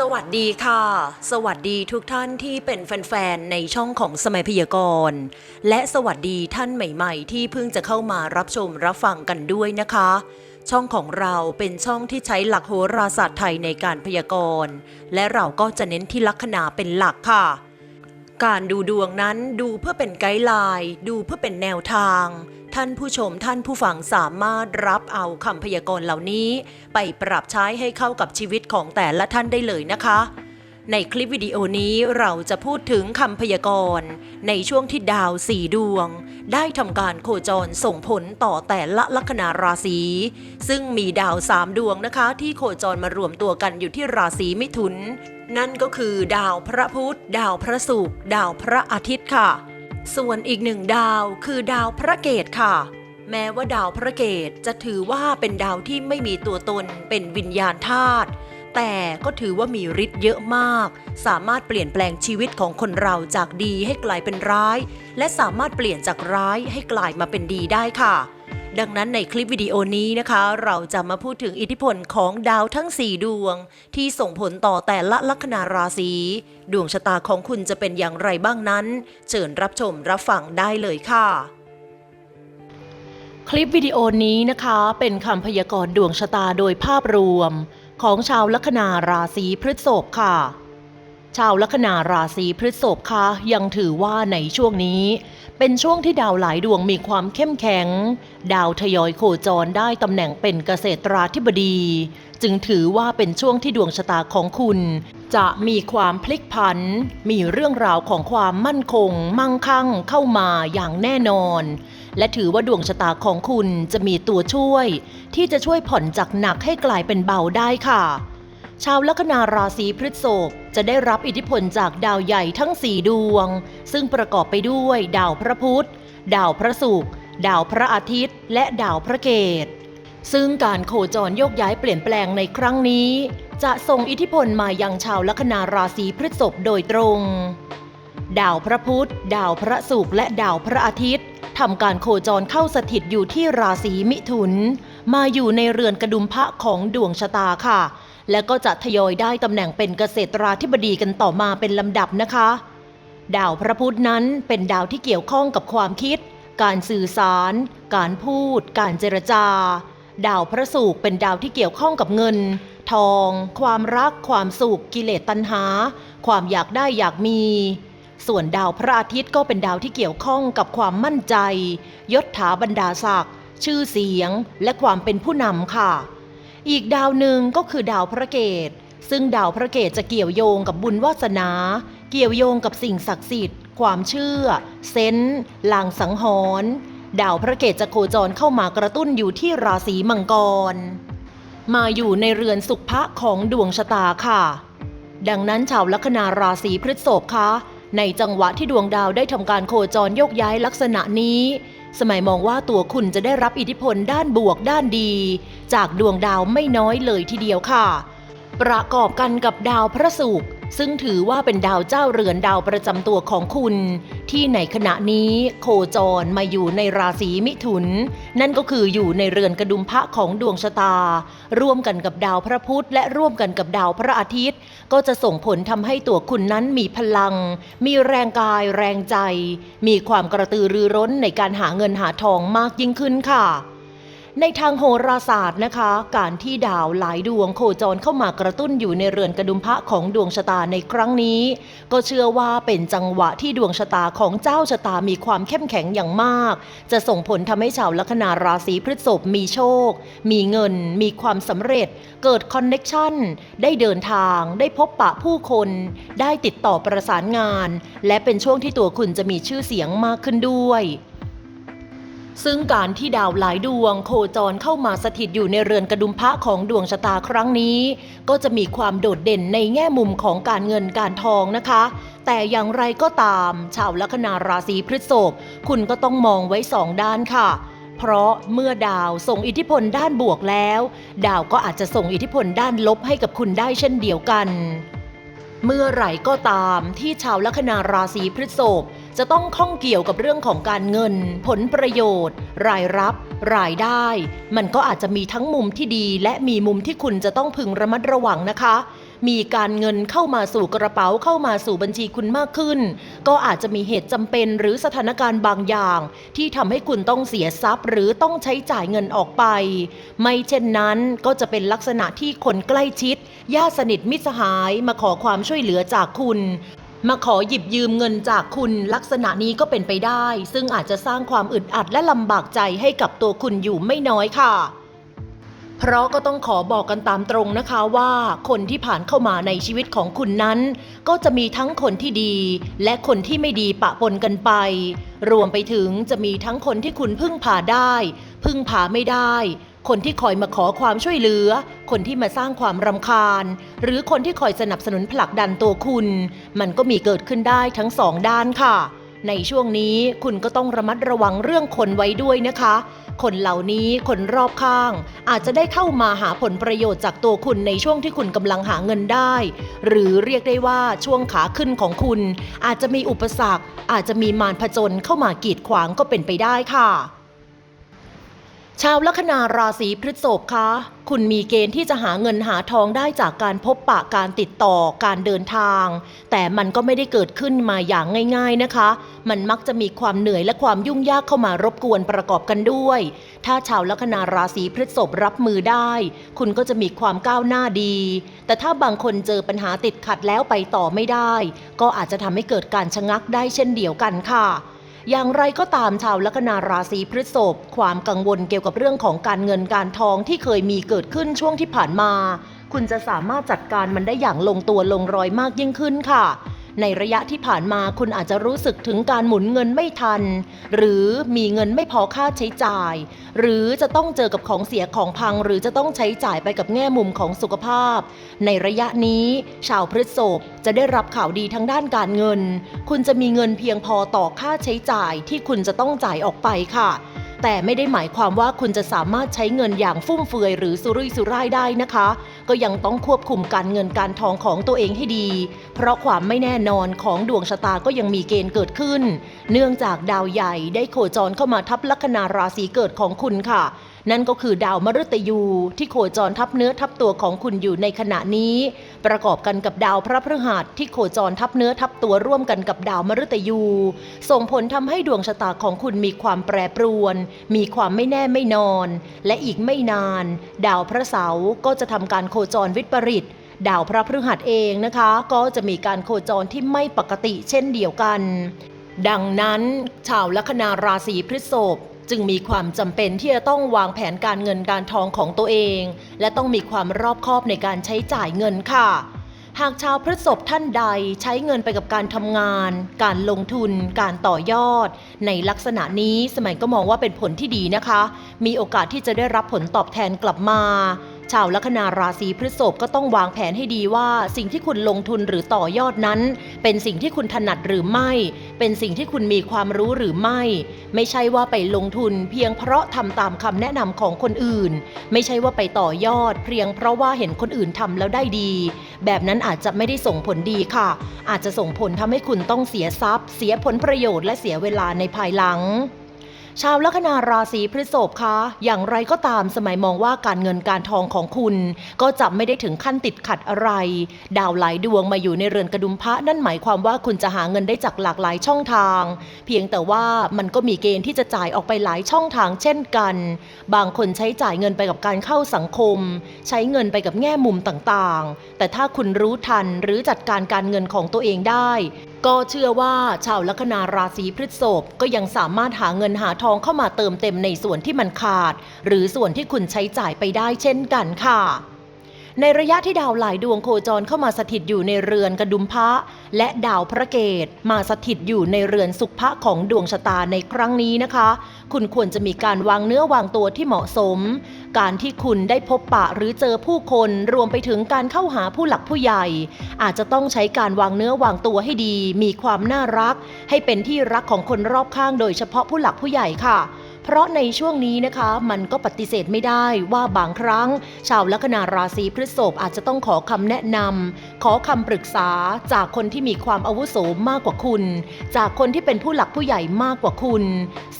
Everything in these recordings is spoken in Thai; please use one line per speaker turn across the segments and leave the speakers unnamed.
สวัสดีค่ะ สวัสดีทุกท่านที่เป็นแฟนๆ ในช่องของสมัยพยากรณ์ และสวัสดีท่านใหม่ๆ ที่เพิ่งจะเข้ามารับชมรับฟังกันด้วยนะคะ ช่องของเราเป็นช่องที่ใช้หลักโหราศาสตร์ไทยในการพยากรณ์ และเราก็จะเน้นที่ลัคนาเป็นหลักค่ะ การดูดวงนั้นดูเพื่อเป็นไกด์ไลน์ ดูเพื่อเป็นแนวทาง ท่านผู้ชมท่านผู้ฟังสามารถรับเอาคำพยากรณ์เหล่านี้ ไปปรับใช้ให้เข้ากับชีวิตของแต่ละท่านได้เลยนะคะ ในคลิปวิดีโอนี้เราจะพูดถึงคำพยากรณ์ในช่วงที่ดาวสี่ดวง ได้ทำการโคจรส่งผลต่อแต่ละลัคนาราศีซึ่งมีดาวสามดวงนะคะ ที่โคจรมารวมตัวกันอยู่ที่ราศีมิถุน นั่นก็คือ ดาวพระพุธดาวพระศุกร์ดาวพระอาทิตย์ค่ะ ส่วนอีกหนึ่งดาวคือดาวพระเกตค่ะ แม้ว่าดาวพระเกตจะถือว่าเป็นดาวที่ไม่มีตัวตนเป็นวิญญาณธาตุแต่ก็ถือว่ามีฤทธิ์เยอะมาก สามารถเปลี่ยนแปลงชีวิตของคนเราจากดีให้กลายเป็นร้าย และสามารถเปลี่ยนจากร้ายให้กลายมาเป็นดีได้ค่ะ ดังนั้นในคลิปวิดีโอนี้นะคะ เราจะมาพูดถึงอิทธิพลของดาวทั้ง 4 ดวง ที่ส่งผลต่อแต่ละลัคนาราศีดวงชะตาของคุณจะเป็นอย่างไรบ้างนั้น เชิญรับชมรับฟังได้เลยค่ะ คลิปวิดีโอนี้นะคะ เป็นคำพยากรณ์ดวงชะตาโดยภาพรวม ของชาวลัคนาราศีพฤษภค่ะชาวลัคนาราศีพฤษภคะยังถือว่าในช่วงนี้ เป็นช่วงที่ดาวหลายดวงมีความเข้มแข็ง ดาวทยอยโคจรได้ตำแหน่งเป็นเกษตราธิบดี จึงถือว่าเป็นช่วงที่ดวงชะตาของคุณ จะมีความพลิกผัน มีเรื่องราวของความมั่นคง มั่งคั่งเข้ามาอย่างแน่นอน และถือว่าดวงชะตาของคุณจะมีตัวช่วย ที่จะช่วยผ่อนจากหนักให้กลายเป็นเบาได้ค่ะ ชาวลัคนาราศีพฤษภจะได้รับอิทธิพลจากดาวใหญ่ทั้ง4ดวง ซึ่งประกอบไปด้วยดาวพระพุธ ดาวพระศุกร์ดาวพระอาทิตย์ และดาวพระเกตซึ่งการโคจรโยกย้ายเปลี่ยนแปลงในครั้งนี้ จะส่งอิทธิพลมายังชาวลัคนาราศีพฤษภโดยตรง ดาวพระพุธ ดาวพระศุกร์และดาวพระอาทิตย์ทำการโคจรเข้าสถิตอยู่ที่ราศีมิถุน มาอยู่ในเรือนกระดุมพระของดวงชะตาค่ะ และก็จะทยอยได้ตำแหน่งเป็นเกษตราธิบดีกันต่อมาเป็นลำดับนะคะ ดาวพระพุธนั้นเป็นดาวที่เกี่ยวข้องกับความคิด การสื่อสาร การพูด การเจรจา ดาวพระศุกร์เป็นดาวที่เกี่ยวข้องกับเงิน ทอง ความรัก ความสุข กิเลสตัณหา ความอยากได้อยากมีส่วนดาวพระอาทิตย์ก็เป็นดาวที่เกี่ยวข้องกับความมั่นใจ ยศถาบรรดาศักดิ์ชื่อเสียง และความเป็นผู้นำค่ะ อีกดาวหนึ่งก็คือดาวพระเกตซึ่งดาวพระเกตจะเกี่ยวโยงกับบุญวาสนา เกี่ยวโยงกับสิ่งศักดิ์สิทธิ์ ความเชื่อ เซนส์ลางสังหรณ์ดาวพระเกตจะโคจรเข้ามากระตุ้นอยู่ที่ราศีมังกร มาอยู่ในเรือนสุขภะของดวงชะตาค่ะ ดังนั้นชาวลัคนาราศีพฤษภคะในจังหวะที่ดวงดาวได้ทำการโคจรโยกย้ายลักษณะนี้ สมัยมองว่าตัวคุณจะได้รับอิทธิพลด้านบวกด้านดี จากดวงดาวไม่น้อยเลยทีเดียวค่ะ ประกอบกันกับดาวพระศุกร์ ซึ่งถือว่าเป็นดาวเจ้าเรือนดาวประจำตัวของคุณ ที่ในขณะนี้โคจรมาอยู่ในราศีมิถุน นั่นก็คืออยู่ในเรือนกระดุมพระของดวงชะตา ร่วมกันกับดาวพระพุธและร่วมกันกับดาวพระอาทิตย์ ก็จะส่งผลทำให้ตัวคุณนั้นมีพลัง มีแรงกายแรงใจ มีความกระตือรือร้นในการหาเงินหาทองมากยิ่งขึ้นค่ะ ในทางโหราศาสตร์นะคะ การที่ดาวหลายดวงโคจรเข้ามากระตุ้นอยู่ในเรือนกระดุมพระของดวงชะตาในครั้งนี้ ก็เชื่อว่าเป็นจังหวะที่ดวงชะตาของเจ้าชะตามีความเข้มแข็งอย่างมาก จะส่งผลทำให้ชาวลัคนาราศีพฤษภมีโชค มีเงิน มีความสำเร็จ เกิดคอนเน็กชันได้เดินทาง ได้พบปะผู้คน ได้ติดต่อประสานงาน และเป็นช่วงที่ตัวคุณจะมีชื่อเสียงมากขึ้นด้วย ซึ่งการที่ดาวหลายดวงโคจรเข้ามาสถิตอยู่ในเรือนกระดุมพระของดวงชะตาครั้งนี้ ก็จะมีความโดดเด่นในแง่มุมของการเงินการทองนะคะ แต่อย่างไรก็ตาม ชาวลัคนาราศีพฤษภคุณก็ต้องมองไว้สองด้านค่ะเพราะเมื่อดาวส่งอิทธิพลด้านบวกแล้ว ดาวก็อาจจะส่งอิทธิพลด้านลบให้กับคุณได้เช่นเดียวกัน เมื่อไหร่ก็ตามที่ชาวลัคนาราศีพฤษภ จะต้องข้องเกี่ยวกับเรื่องของการเงิน ผลประโยชน์ รายรับ รายได้ มันก็อาจจะมีทั้งมุมที่ดี และมีมุมที่คุณจะต้องพึงระมัดระวังนะคะ มีการเงินเข้ามาสู่กระเป๋าเข้ามาสู่บัญชีคุณมากขึ้น ก็อาจจะมีเหตุจำเป็นหรือสถานการณ์บางอย่าง ที่ทำให้คุณต้องเสียทรัพย์ หรือต้องใช้จ่ายเงินออกไป ไม่เช่นนั้นก็จะเป็นลักษณะที่คนใกล้ชิดญาติสนิทมิตรสหายมาขอความช่วยเหลือจากคุณ มาขอหยิบยืมเงินจากคุณลักษณะนี้ก็เป็นไปได้ ซึ่งอาจจะสร้างความอึดอัดและลำบากใจให้กับตัวคุณอยู่ไม่น้อยค่ะ เพราะก็ต้องขอบอกกันตามตรงนะคะว่า คนที่ผ่านเข้ามาในชีวิตของคุณนั้น ก็จะมีทั้งคนที่ดี และคนที่ไม่ดีปะปนกันไป รวมไปถึงจะมีทั้งคนที่คุณพึ่งพาได้ พึ่งพาไม่ได้ คนที่คอยมาขอความช่วยเหลือ คนที่มาสร้างความรำคาญ หรือคนที่คอยสนับสนุนผลักดันตัวคุณ มันก็มีเกิดขึ้นได้ทั้งสองด้านค่ะ ในช่วงนี้คุณก็ต้องระมัดระวังเรื่องคนไว้ด้วยนะคะ คนเหล่านี้คนรอบข้าง อาจจะได้เข้ามาหาผลประโยชน์จากตัวคุณในช่วงที่คุณกำลังหาเงินได้ หรือเรียกได้ว่าช่วงขาขึ้นของคุณ อาจจะมีอุปสรรค อาจจะมีมารผจญเข้ามากีดขวางก็เป็นไปได้ค่ะ ชาวลัคนาราศีพฤษภคะ คุณมีเกณฑ์ที่จะหาเงินหาทองได้จากการพบปะการติดต่อการเดินทาง แต่มันก็ไม่ได้เกิดขึ้นมาอย่างง่าย ๆนะคะ มันมักจะมีความเหนื่อยและความยุ่งยากเข้ามารบกวนประกอบกันด้วย ถ้าชาวลัคนาราศีพฤษภรับมือได้ คุณก็จะมีความก้าวหน้าดี แต่ถ้าบางคนเจอปัญหาติดขัดแล้วไปต่อไม่ได้ ก็อาจจะทำให้เกิดการชะงักได้เช่นเดียวกันค่ะ อย่างไรก็ตามชาวลัคนาราศีพฤษภความกังวลเกี่ยวกับเรื่องของการเงินการทองที่เคยมีเกิดขึ้นช่วงที่ผ่านมา คุณจะสามารถจัดการมันได้อย่างลงตัวลงรอยมากยิ่งขึ้นค่ะ ในระยะที่ผ่านมาคุณอาจจะรู้สึกถึงการหมุนเงินไม่ทัน หรือมีเงินไม่พอค่าใช้จ่าย หรือจะต้องเจอกับของเสียของพัง หรือจะต้องใช้จ่ายไปกับแง่มุมของสุขภาพ ในระยะนี้ชาวพฤษภจะได้รับข่าวดีทั้งด้านการเงิน คุณจะมีเงินเพียงพอต่อค่าใช้จ่ายที่คุณจะต้องจ่ายออกไปค่ะ แต่ไม่ได้หมายความว่าคุณจะสามารถใช้เงินอย่างฟุ่มเฟือยหรือสุรุ่ยสุร่ายได้นะคะ ก็ยังต้องควบคุมการเงินการทองของตัวเองให้ดี เพราะความไม่แน่นอนของดวงชะตาก็ยังมีเกณฑ์เกิดขึ้น เนื่องจากดาวใหญ่ได้โคจรเข้ามาทับลัคนาราศีเกิดของคุณค่ะ นั่นก็คือดาวมฤตยูที่โคจรทับเนื้อทับตัวของคุณอยู่ในขณะนี้ ประกอบกันกับดาวพระพฤหัสที่โคจรทับเนื้อทับตัวร่วมกันกับดาวมฤตยู ส่งผลทำให้ดวงชะตาของคุณมีความแปรปรวน มีความไม่แน่ไม่นอน และอีกไม่นาน ดาวพระเสาร์ก็จะทำการโคจรวิปริตดาวพระพฤหัสเองนะคะ ก็จะมีการโคจรที่ไม่ปกติเช่นเดียวกัน ดังนั้น ชาวลัคนาราศีพฤษภ จึงมีความจำเป็นที่จะต้องวางแผนการเงินการทองของตัวเอง และต้องมีความรอบคอบในการใช้จ่ายเงินค่ะ หากชาวพฤษภท่านใดใช้เงินไปกับการทำงาน การลงทุน การต่อยอด ในลักษณะนี้สมัยก็มองว่าเป็นผลที่ดีนะคะ มีโอกาสที่จะได้รับผลตอบแทนกลับมา ชาวลัคนาราศีพฤษภก็ต้องวางแผนให้ดีว่า สิ่งที่คุณลงทุนหรือต่อยอดนั้น เป็นสิ่งที่คุณถนัดหรือไม่ เป็นสิ่งที่คุณมีความรู้หรือไม่ ไม่ใช่ว่าไปลงทุนเพียงเพราะทำตามคำแนะนำของคนอื่น ไม่ใช่ว่าไปต่อยอด เพียงเพราะว่าเห็นคนอื่นทำแล้วได้ดี แบบนั้นอาจจะไม่ได้ส่งผลดีค่ะ อาจจะส่งผลทำให้คุณต้องเสียทรัพย์ เสียผลประโยชน์และเสียเวลาในภายหลัง ชาวลัคนาราศีพฤษภคะอย่างไรก็ตามสมัยมองว่าการเงินการทองของคุณ ก็จะไม่ได้ถึงขั้นติดขัดอะไร ดาวหลายดวงมาอยู่ในเรือนกระดุมพระนั่นหมายความว่าคุณจะหาเงินได้จากหลากหลายช่องทาง เพียงแต่ว่ามันก็มีเกณฑ์ที่จะจ่ายออกไปหลายช่องทางเช่นกัน บางคนใช้จ่ายเงินไปกับการเข้าสังคม ใช้เงินไปกับแง่มุมต่างๆ แต่ถ้าคุณรู้ทันหรือจัดการการเงินของตัวเองได้ ก็เชื่อว่าชาวลัคนาราศีพฤษภก็ยังสามารถหาเงินหาทองเข้ามาเติมเต็มในส่วนที่มันขาด หรือส่วนที่คุณใช้จ่ายไปได้เช่นกันค่ะ ในระยะที่ดาวหลายดวงโคจรเข้ามาสถิตอยู่ในเรือนกระดุมพระ และดาวพระเกตมาสถิตอยู่ในเรือนสุขพระของดวงชะตาในครั้งนี้นะคะ คุณควรจะมีการวางเนื้อวางตัวที่เหมาะสม การที่คุณได้พบปะหรือเจอผู้คนรวมไปถึงการเข้าหาผู้หลักผู้ใหญ่ อาจจะต้องใช้การวางเนื้อวางตัวให้ดี มีความน่ารัก ให้เป็นที่รักของคนรอบข้างโดยเฉพาะผู้หลักผู้ใหญ่ค่ะ เพราะในช่วงนี้นะคะ มันก็ปฏิเสธไม่ได้ว่าบางครั้ง ชาวลัคนาราศีพฤษภอาจจะต้องขอคำแนะนำขอคำปรึกษาจากคนที่มีความอาวุโสมากกว่าคุณ จากคนที่เป็นผู้หลักผู้ใหญ่มากกว่าคุณ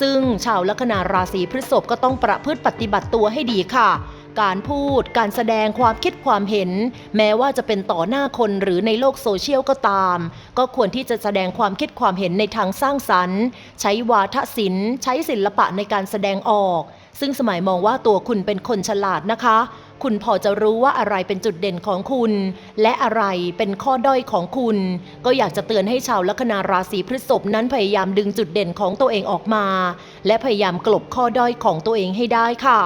ซึ่งชาวลัคนาราศีพฤษภก็ต้องประพฤติปฏิบัติตัวให้ดีค่ะ การพูด การแสดงความคิดความเห็น แม้ว่าจะเป็นต่อหน้าคนหรือในโลกโซเชียลก็ตาม ก็ควรที่จะแสดงความคิดความเห็นในทางสร้างสรรค์ ใช้วาทศิลป์ ใช้ศิลปะในการแสดงออก ซึ่งสมัยมองว่าตัวคุณเป็นคนฉลาดนะคะ คุณพอจะรู้ว่าอะไรเป็นจุดเด่นของคุณ และอะไรเป็นข้อด้อยของคุณ ก็อยากจะเตือนให้ชาวลัคนาราศีพฤษภนั้นพยายามดึงจุดเด่นของตัวเองออกมา และพยายามกลบข้อด้อยของตัวเองให้ได้ค่ะ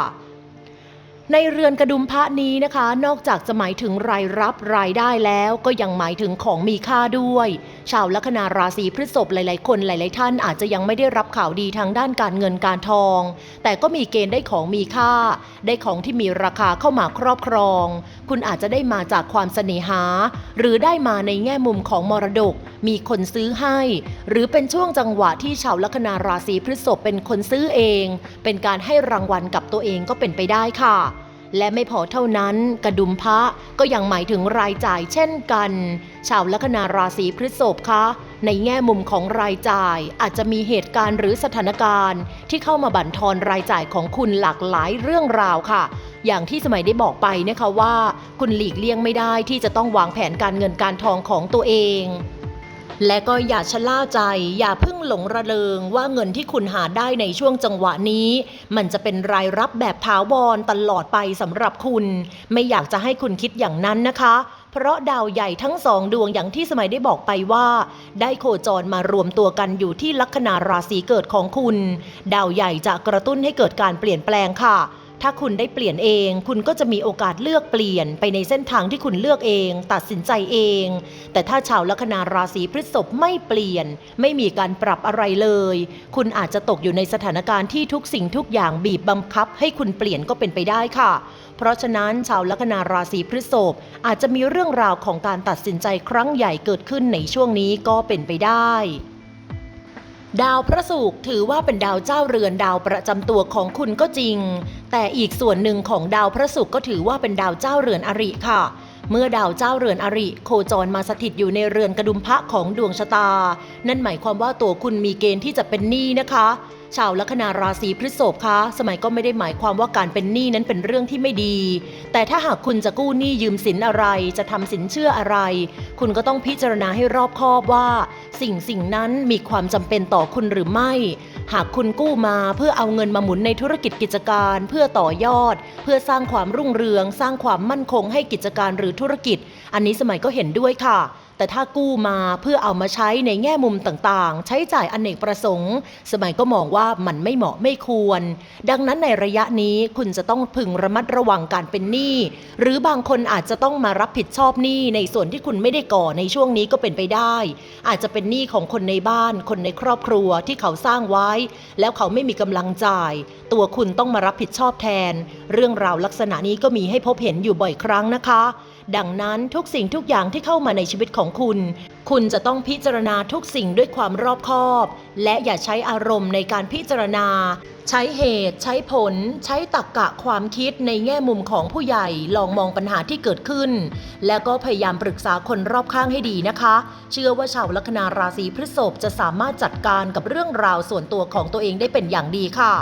ในเรือนกระดุมพระนี้นะคะ นอกจากจะหมายถึงรายรับรายได้แล้วก็ยังหมายถึงของมีค่าด้วย ชาวลัคนาราศีพฤษภหลาย ๆ คนหลาย ๆ ท่านอาจจะยังไม่ได้รับข่าวดีทางด้านการเงินการทอง แต่ก็มีเกณฑ์ได้ของมีค่า ได้ของที่มีราคาเข้ามาครอบครอง คุณอาจจะได้มาจากความเสน่หา หรือได้มาในแง่มุมของมรดก มีคนซื้อให้ หรือเป็นช่วงจังหวะที่ชาวลัคนาราศีพฤษภเป็นคนซื้อเอง เป็นการให้รางวัลกับตัวเองก็เป็นไปได้ค่ะ และไม่พอเท่านั้นกระดุมพระก็ยังหมายถึงรายจ่ายเช่นกัน ชาวลัคนาราศีพฤษภคะในแง่มุมของรายจ่ายอาจจะมีเหตุการณ์หรือสถานการณ์ ที่เข้ามาบั่นทอนรายจ่ายของคุณหลากหลายเรื่องราวค่ะ อย่างที่สมัยได้บอกไปนะคะว่า คุณหลีกเลี่ยงไม่ได้ที่จะต้องวางแผนการเงินการทองของตัวเอง และก็อย่าชะล่าใจ อย่าเพิ่งหลงระเริงว่าเงินที่คุณหาได้ในช่วงจังหวะนี้ มันจะเป็นรายรับแบบถาวรตลอดไปสำหรับคุณ ไม่อยากจะให้คุณคิดอย่างนั้นนะคะ เพราะดาวใหญ่ทั้งสองดวงอย่างที่สมัยได้บอกไปว่า ได้โคจรมารวมตัวกันอยู่ที่ลัคนาราศีเกิดของคุณ ดาวใหญ่จะกระตุ้นให้เกิดการเปลี่ยนแปลงค่ะ ถ้าคุณได้เปลี่ยนเอง คุณก็จะมีโอกาสเลือกเปลี่ยนไปในเส้นทางที่คุณเลือกเอง ตัดสินใจเอง แต่ถ้าชาวลัคนาราศีพฤษภไม่เปลี่ยน ไม่มีการปรับอะไรเลย คุณอาจจะตกอยู่ในสถานการณ์ที่ทุกสิ่งทุกอย่างบีบบังคับ ให้คุณเปลี่ยนก็เป็นไปได้ค่ะ เพราะฉะนั้นชาวลัคนาราศีพฤษภอาจจะมีเรื่องราวของการตัดสินใจครั้งใหญ่เกิดขึ้นในช่วงนี้ก็เป็นไปได้ ดาวพระศุกร์ถือว่าเป็นดาวเจ้าเรือนดาวประจำตัวของคุณก็จริง แต่อีกส่วนหนึ่งของดาวพระศุกร์ก็ถือว่าเป็นดาวเจ้าเรือนอริค่ะ เมื่อดาวเจ้าเรือนอริ โคจรมาสถิตอยู่ในเรือนกระดุมพระของดวงชะตา นั่นหมายความว่าตัวคุณมีเกณฑ์ที่จะเป็นหนี้นะคะ ชาวลัคนาราศีพฤษภคะสมัยก็ไม่ได้หมายความว่าการเป็นหนี้นั้นเป็นเรื่องที่ไม่ดี แต่ถ้าหากคุณจะกู้หนี้ยืมสินอะไร จะทำสินเชื่ออะไร คุณก็ต้องพิจารณาให้รอบคอบว่า สิ่งสิ่งนั้นมีความจำเป็นต่อคุณหรือไม่ หากคุณกู้มาเพื่อเอาเงินมาหมุนในธุรกิจกิจการ เพื่อต่อยอด เพื่อสร้างความรุ่งเรือง สร้างความมั่นคงให้กิจการหรือธุรกิจ อันนี้สมัยก็เห็นด้วยค่ะ แต่ถ้ากู้มาเพื่อเอามาใช้ในแง่มุมต่างๆ ใช้จ่ายอนเนกประสงค์ สมัยก็มองว่ามันไม่เหมาะไม่ควร ดังนั้นในระยะนี้คุณจะต้องพึงระมัดระวังการเป็นหนี้ หรือบางคนอาจจะต้องมารับผิดชอบหนี้ในส่วนที่คุณไม่ได้ก่อในช่วงนี้ก็เป็นไปได้ อาจจะเป็นหนี้ของคนในบ้าน คนในครอบครัวที่เขาสร้างไว้ แล้วเขาไม่มีกำลังจ่าย ตัวคุณต้องมารับผิดชอบแทน เรื่องราวลักษณะนี้ก็มีให้พบเห็นอยู่บ่อยครั้งนะคะ ดังนั้นทุกสิ่งทุกอย่างที่เข้ามาในชีวิตของคุณ คุณจะต้องพิจารณาทุกสิ่งด้วยความรอบคอบ และอย่าใช้อารมณ์ในการพิจารณา ใช้เหตุ ใช้ผล ใช้ตรรกกะความคิดในแง่มุมของผู้ใหญ่ลองมองปัญหาที่เกิดขึ้น แล้วก็พยายามปรึกษาคนรอบข้างให้ดีนะคะ เชื่อว่าชาวลัคนาราศีพฤษภจะสามารถจัดการกับเรื่องราวส่วนตัวของตัวเองได้เป็นอย่างดีค่ะ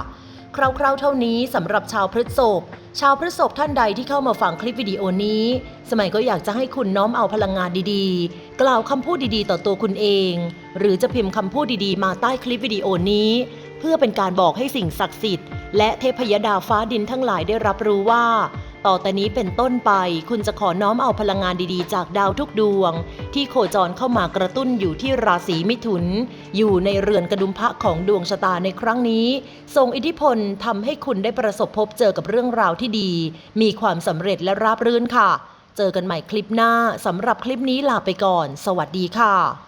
คร่าวๆเท่านี้สำหรับชาวพฤษภชาวพฤษภท่านใดที่เข้ามาฟังคลิปวิดีโอนี้ สมัยก็อยากจะให้คุณน้อมเอาพลังงานดีๆ กล่าวคำพูดดีๆ ต่อตัวคุณเอง หรือจะพิมพ์คำพูดดีๆ มาใต้คลิปวิดีโอนี้ เพื่อเป็นการบอกให้สิ่งศักดิ์สิทธิ์และเทพยดาฟ้าดินทั้งหลายได้รับรู้ว่า ต่อแต่นี้เป็นต้นไป คุณจะขอน้อมเอาพลังงานดีๆ จากดาวทุกดวง ที่โคจรเข้ามากระตุ้นอยู่ที่ราศีมิถุน อยู่ในเรือนกระดุมพระของดวงชะตาในครั้งนี้ทรงอิทธิพลทำให้คุณได้ประสบพบเจอกับเรื่องราวที่ดี มีความสำเร็จและราบรื่นค่ะ เจอกันใหม่คลิปหน้าสำหรับคลิปนี้ลาไปก่อน สวัสดีค่ะ